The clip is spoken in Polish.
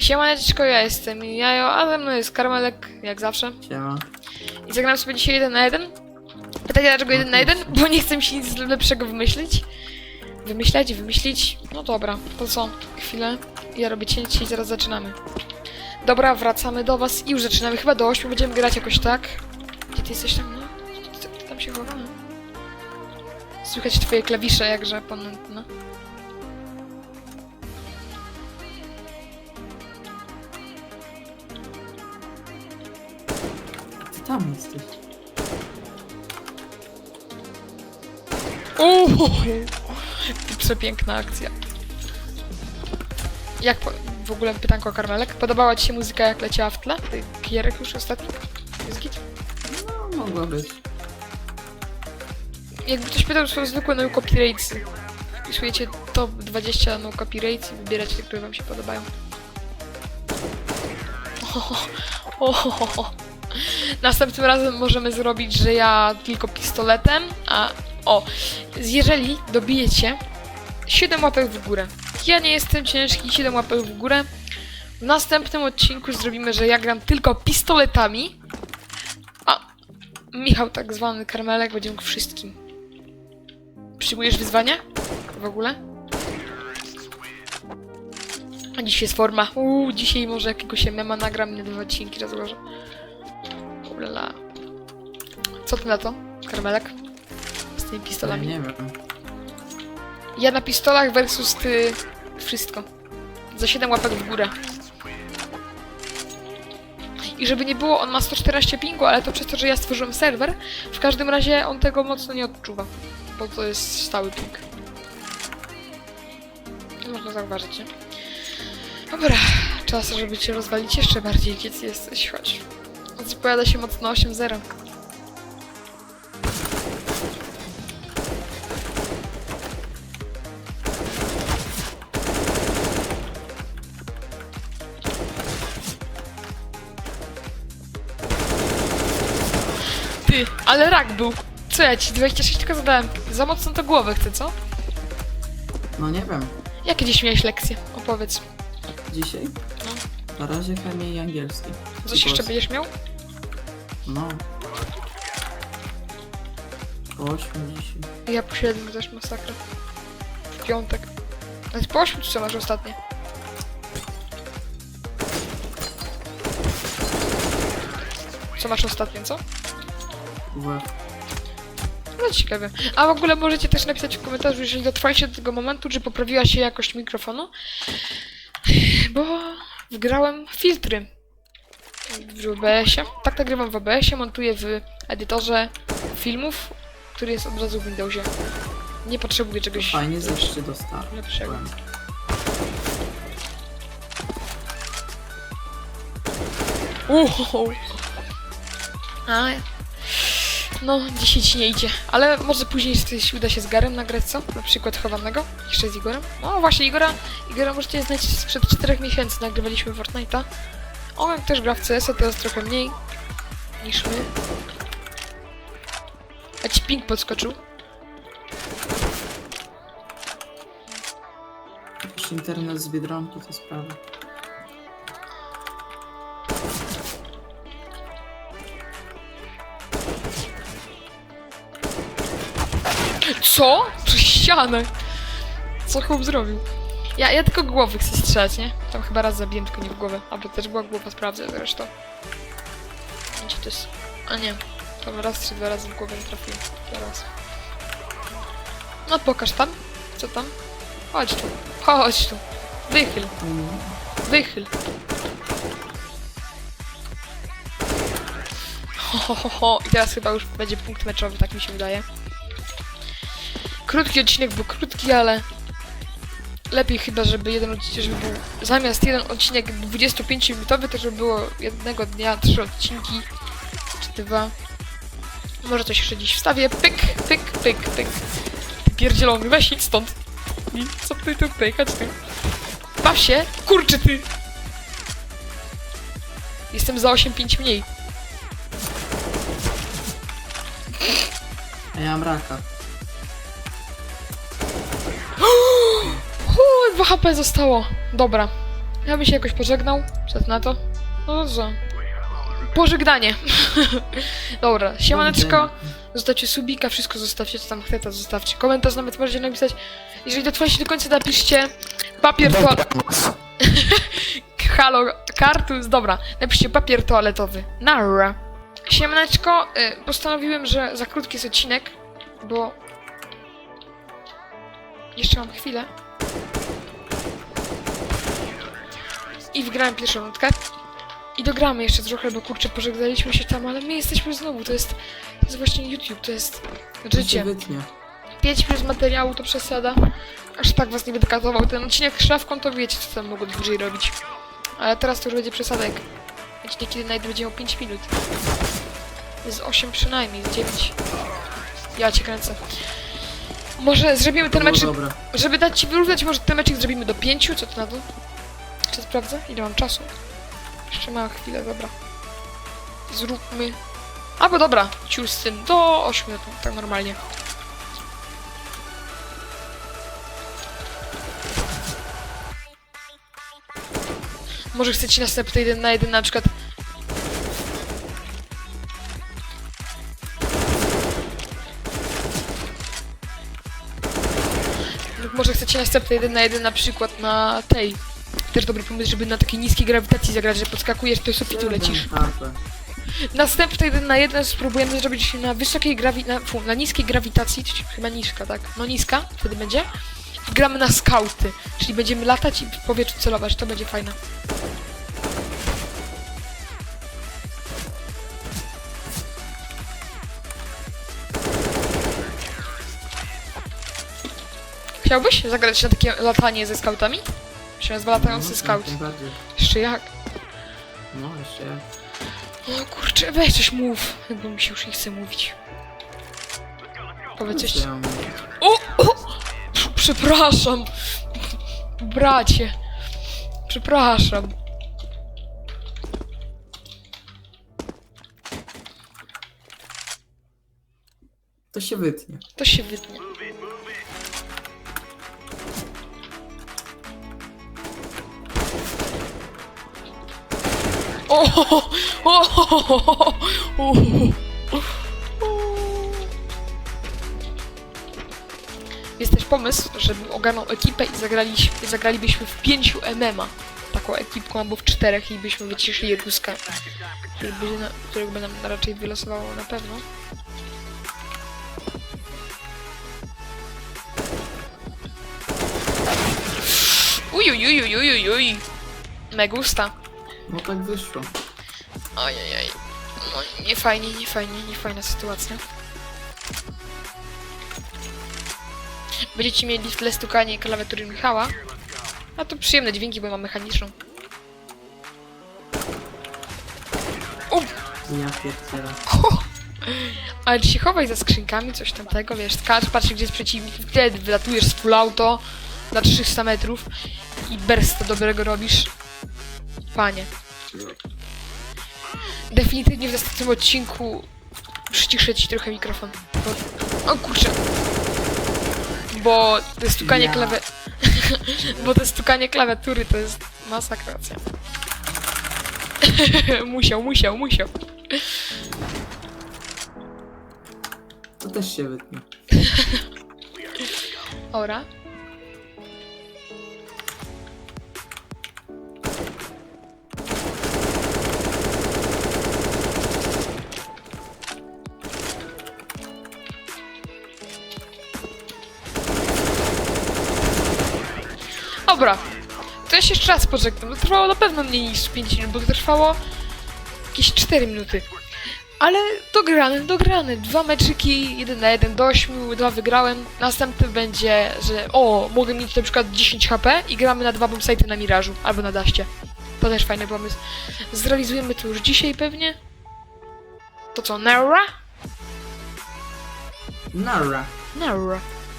Siemaneczko, ja jestem Jajo, a ze mną jest Karmelek, jak zawsze. Siema. I zagram sobie dzisiaj jeden na jeden. Pytacie dlaczego jeden na jeden? Bo nie chcę mi się nic lepszego wymyślić. Wymyśleć, wymyślić. No dobra, to co? Chwilę. Ja robię cięcie i zaraz zaczynamy. Dobra, wracamy do was i już zaczynamy. Chyba do 8 będziemy grać jakoś tak. Gdzie ty jesteś tam, no? Ty, ty tam się chowa? Słychać twoje klawisze jakże ponętne. Ty tam jesteś. Uuu, przepiękna akcja. Jak po, w ogóle pytanko Karmelek? Podobała ci się muzyka jak leciała w tle? Kierek już ostatni? Jest git? No, mogła być. Jakby ktoś pytał, są zwykłe no copyrights. Wpisujecie top 20 no copyrights i wybieracie te, które wam się podobają. Ohohoho. Następnym razem możemy zrobić, że ja tylko pistoletem, a o, jeżeli dobijecie 7 łapek w górę. Ja nie jestem ciężki, 7 łapek w górę. W następnym odcinku zrobimy, że ja gram tylko pistoletami, a Michał, tak zwany karmelek, będzie mógł wszystkim. Przyjmujesz wyzwania? W ogóle? A dziś jest forma. Uuu, dzisiaj może jakiegoś mema nagram, nie dwa odcinki rozłożę. Ulala. Co ty na to, karmelek? Z tymi Ja pistolami. nie wiem. Ja na pistolach versus ty wszystko. Za 7 łapek w górę. I żeby nie było, on ma 114 pingu, ale to przez to, że ja stworzyłem serwer. W każdym razie on tego mocno nie odczuwa. Bo to jest stały ping. Można zauważyć, nie? Dobra, czas, żeby cię rozwalić jeszcze bardziej, gdzie ty jesteś, chodź. Zapowiada się mocno 8-0. Ty, ale rak był. Co ja ci 26 tylko zadałem? Za mocno to głowę chcę, co? No nie wiem. Jakie dziś miałeś lekcje? Opowiedz. Dzisiaj? Na razie chemia i angielski. Coś jeszcze polski. będziesz miał? No. Po 8 dzisiaj. Ja po 7 też masakra. W piątek. Ale po 8 czy co masz ostatnie? Co masz ostatnio, co? WF. No ciekawe. A w ogóle możecie też napisać w komentarzu, jeżeli dotrwaliście do tego momentu, czy poprawiła się jakość mikrofonu. Bo wgrałem filtry w OBS-ie. Tak nagrywam w OBS-ie, montuję w edytorze filmów, który jest od razu w Windowsie. Nie potrzebuję czegoś Fajnie zejście do startu. lepszego. Uuu. A, no, dzisiaj ci nie idzie. Ale może później coś uda się z Garem nagrać, co? Na przykład chowanego? Jeszcze z Igorem? No właśnie, Igora, Igora możecie znać sprzed 4 miesięcy. Nagrywaliśmy Fortnite'a. On też gra w CS-a, teraz trochę mniej niż my. A ci ping podskoczył. Jakiś internet z Biedronki to sprawa. Co? Przez ścianę. Co chłop zrobił? Ja, ja tylko głowy chcę strzelać, nie? Tam chyba raz zabiłem, tylko nie w głowę. Albo też była głowa, sprawdzę zresztą. Gdzie to jest? A nie. Tam raz czy dwa razy w głowę nie trafiłem. Teraz. No pokaż tam. Co tam? Chodź tu. Chodź tu. Wychyl. Wychyl. Ho, ho, ho, ho. I teraz chyba już będzie punkt meczowy, tak mi się wydaje. Krótki odcinek był krótki, ale lepiej chyba, żeby jeden odcinek, żeby był zamiast jeden odcinek 25-minutowy, to żeby było jednego dnia trzy odcinki, czy dwa. Może coś jeszcze dziś wstawię. Pyk, pyk, pyk, pyk. Ty pierdzielony, weź idź stąd. Co ty tu pykać ty? Baw się! Kurczę ty! Jestem za 8-5 mniej. Ja mam raka. Uuu, 2 HP zostało. Dobra. Ja bym się jakoś pożegnał. Ty na to? No co? Pożegnanie. Dobra, siemaneczko. Zostawcie subika, wszystko zostawcie, co tam chcecie, zostawcie komentarz, nawet możecie napisać. Jeżeli dotrwaliście do końca, napiszcie papier to... Halo, kartus, dobra. Napiszcie papier toaletowy. Narra. Siemaneczko, y, postanowiłem, że za krótki jest odcinek, bo... Jeszcze mam chwilę. I wgrałem pierwszą nutkę. I dogramy jeszcze trochę, bo kurczę, pożegnaliśmy się tam, ale my jesteśmy znowu, to jest... To jest właśnie YouTube, to jest To się życie. wytnie. 5 plus materiału to przesada. Aż tak was nie będę katował. Ten odcinek z szafką to wiecie, co tam mogło dłużej robić. Ale teraz to już będzie przesadek. Odcinek kiedy najdę będzie miał 5 minut. Jest 8 przynajmniej, z 9. Ja cię kręcę. Może zrobimy ten mecz, żeby dać ci wyrównać, może ten meczek zrobimy do 5, co ty na to? Czy sprawdzę? Ile mam czasu? Jeszcze mała chwilę, dobra. Zróbmy... Albo dobra, ciul z tym, do 8, tak normalnie. Może chcecie następny jeden na jeden na przykład. Może chcecie następny jeden na jeden na przykład na tej. Też dobry pomysł, żeby na takiej niskiej grawitacji zagrać, że podskakujesz do sufitu lecisz. Następny jeden na jeden spróbujemy zrobić na wysokiej grawi... Na, fu, na niskiej grawitacji, czyli chyba niska, tak? No niska, wtedy będzie. I gramy na skauty, czyli będziemy latać i w powietrzu celować, to będzie fajne. Chciałbyś zagrać na takie latanie ze skautami? Się nazywa latający No, najbardziej. Jeszcze jak? No, jeszcze jak. O kurczę, weź coś mów, jakby mi się już nie chce mówić. Powiedz coś. Co ja mam mówić? O, o! Przepraszam. Bracie. Przepraszam. To się wytnie. To się wytnie. O, o, o, o, Jest też pomysł, żebym ogarnął ekipę i zagraliśmy, zagralibyśmy w pięciu MMA. Taką ekipką albo w czterech i byśmy wyciszyli Ruska. Który by, na, którego by nam raczej wylosowało na pewno. Ujujujujujujuj. Me gusta. No tak wyszło. Ojej. No nie fajnie, nie fajnie, nie fajna sytuacja. Będziecie mieli w tle stukanie klawiatury Michała. A to przyjemne dźwięki, bo mam mechaniczną. U, Ja pierdzielę. ale się chowaj za skrzynkami, coś tamtego, wiesz, skacz, patrz gdzie jest przeciwnik, wtedy wylatujesz z full auto na 300 metrów i bursta dobrego robisz. Panie. Definitywnie w następnym odcinku przyciszę ci trochę mikrofon. Bo... O kurczę. Bo to stukanie klawi... Bo to stukanie klawiatury to jest masakracja. musiał, musiał, musiał. To też się wytnie. Ora. Dobra, to ja się jeszcze raz pożegnam. To trwało na pewno mniej niż 5 minut, bo to trwało jakieś 4 minuty. Ale dograny, dograny. Dwa meczyki, jeden na jeden do 8, dwa wygrałem. Następny będzie, że o, mogę mieć na przykład 10 HP i gramy na dwa bombsite na Mirażu albo na Daście. To też fajny pomysł. Zrealizujemy to już dzisiaj pewnie. To co, Nara? Nara. Nara.